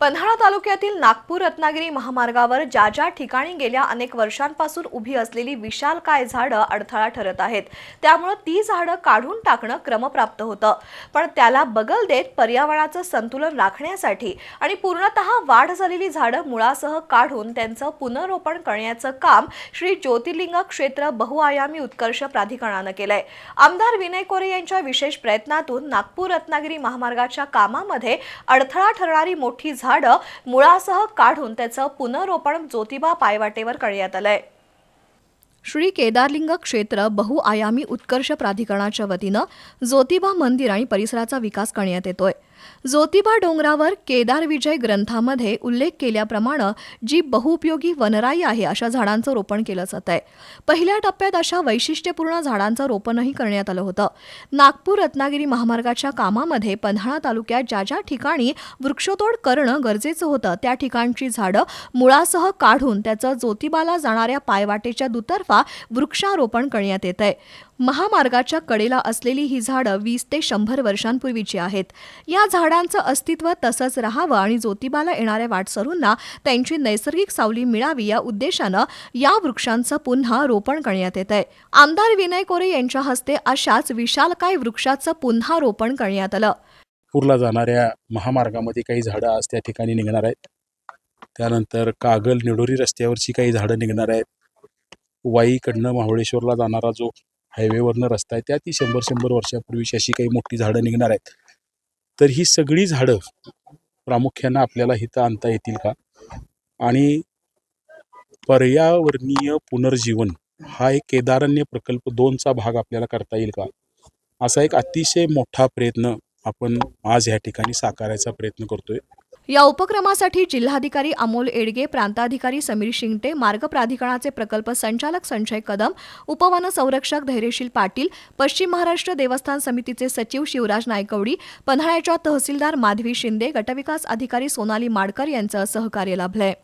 पन्हाळा तालुक्यातील नागपूर रत्नागिरी महामार्गावर ज्या ज्या ठिकाणी गेल्या अनेक वर्षांपासून उभी असलेली विशालकाय झाडं अडथळा ठरत आहेत त्यामुळं ती झाडं काढून टाकणं क्रमप्राप्त होतं. पण त्याला बगल देत पर्यावरणाचं संतुलन राखण्यासाठी आणि पूर्णतः वाढ झालेली झाडं मुळासह काढून त्यांचं पुनरोपण करण्याचं काम श्री ज्योतिर्लिंग क्षेत्र बहुआयामी उत्कर्ष प्राधिकरणानं केलंय. आमदार विनय कोरे यांच्या विशेष प्रयत्नातून नागपूर रत्नागिरी महामार्गाच्या कामामध्ये अडथळा ठरणारी मोठी झाड मुळासह काढून त्याचं पुनरोपण ज्योतिबा पायवाटेवर करण्यात आलंय. श्री केदारलिंग क्षेत्र बहुआयामी उत्कर्ष प्राधिकरणाच्या वतीनं ज्योतिबा मंदिर आणि परिसराचा विकास करण्यात येतोय. ज्योतिबा डोंगरावर केदार विजय ग्रंथामध्ये उल्लेख केल्याप्रमाणे जी बहुउपयोगी वनराई आहे अशा झाडांचं रोपण केलं जात आहे पहिल्या टप्प्यात अशा वैशिष्ट्यपूर्ण झाडांचं रोपणही करण्यात आलं होतं. नागपूर रत्नागिरी महामार्गाच्या कामामध्ये पन्हाळा तालुक्यात ज्या ज्या ठिकाणी वृक्षतोड करणं गरजेचं होतं त्या ठिकाणची झाडं मुळासह काढून त्याचं ज्योतिबाला जाणाऱ्या पायवाटेच्या दुतर्फा वृक्षारोपण करण्यात येत आहे महामार्गाच्या कडेला असलेली ही झाडं वीस ते शंभर वर्षांपूर्वीची आहेत. या झाडांचं अस्तित्व तसंच राहावं आणि ज्योतिबाला येणाऱ्या वाटसरूंना त्यांची नैसर्गिक सावली मिळावी या उद्देशानं या वृक्षांचं पुन्हा रोपण करण्यात येत आहे आमदार विनय कोरे यांच्या हस्ते अशाच विशालकाय वृक्षाचं पुन्हा रोपण करण्यात आलं. पूरला जाणाऱ्या महामार्गामध्ये काही झाडं आज त्या ठिकाणी निघणार आहेत. त्यानंतर कागल निडोरी रस्त्यावरची काही झाडं निघणार आहेत. वाईकडनं महाबळेश्वरला जाणारा जो हायवेवरनं रस्ता आहे. त्या ती शंभर शंभर वर्षापूर्वीची अशी काही मोठी झाडं निघणार आहेत. तर ही सगळी झाडं प्रामुख्यानं आपल्याला इथं आणता येतील का? आणि पर्यावरणीय पुनर्जीवन हा एक केदारण्य प्रकल्प दोनचा भाग आपल्याला करता येईल का? असा एक अतिशय मोठा प्रयत्न आपण आज या ठिकाणी साकारायचा प्रयत्न करतोय. या उपक्रमासाठी जिल्हाधिकारी अमोल एडगे प्रांताधिकारी समीर शिंगटे मार्ग प्राधिकरणाचे प्रकल्प संचालक संजय कदम उपवन संरक्षक धैर्यशील पाटील पश्चिम महाराष्ट्र देवस्थान समितीचे सचिव शिवराज नायकवडी पन्हाळ्याच्या तहसीलदार माधवी शिंदे गटविकास अधिकारी सोनाली माडकर यांचं सहकार्य लाभलंय.